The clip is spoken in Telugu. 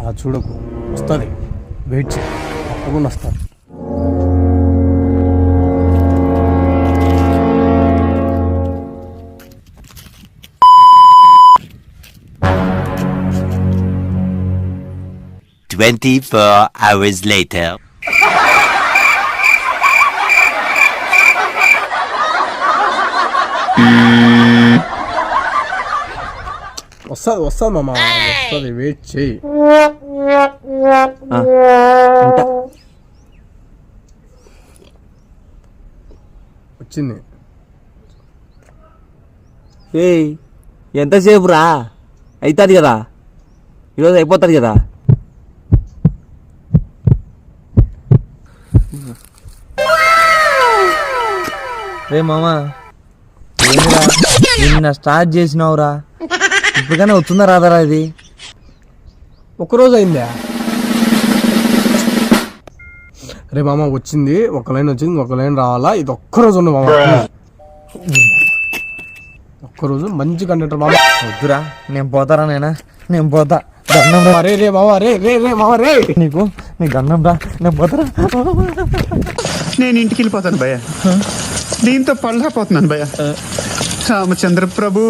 అలా చూడకు. వస్తుంది. వెయిట్ చేయి. తప్పకుండా వస్తుంది Twenty-four hours later. వస్తుంది వస్తుంది మామ. వస్తుంది. వెయిట్ చేయి. వచ్చింది. ఏయ్ ఎంతసేపు రా? అవుతుంది కదా? ఈరోజు అయిపోతుంది కదా? రే మామా ఏందిరా? నిన్న స్టార్ట్ చేసినావురా? ఇప్పటికైనా వస్తుందా రాదరా ఇది? ఒక్కరోజు అయిందా? రే మామ వచ్చింది. ఒక లైన్ వచ్చింది. ఒక లైన్ రావాలా? ఇది ఒక్కరోజు ఉంది మామ. ఒక్కరోజు మంచి కండక్టర్ మామ. వద్దురా. నేను పోతారా నేనా? నేను పోతా. గన్నం రా. రే రే మామ రే రే రే మామ రే. నీకు నీ గన్నం రా. నేను పోతారా? నేను ఇంటికి వెళ్ళిపోతాను భయ్య. దీంతో పళ్ళపోతున్నాను భయ్య. రామచంద్ర ప్రభు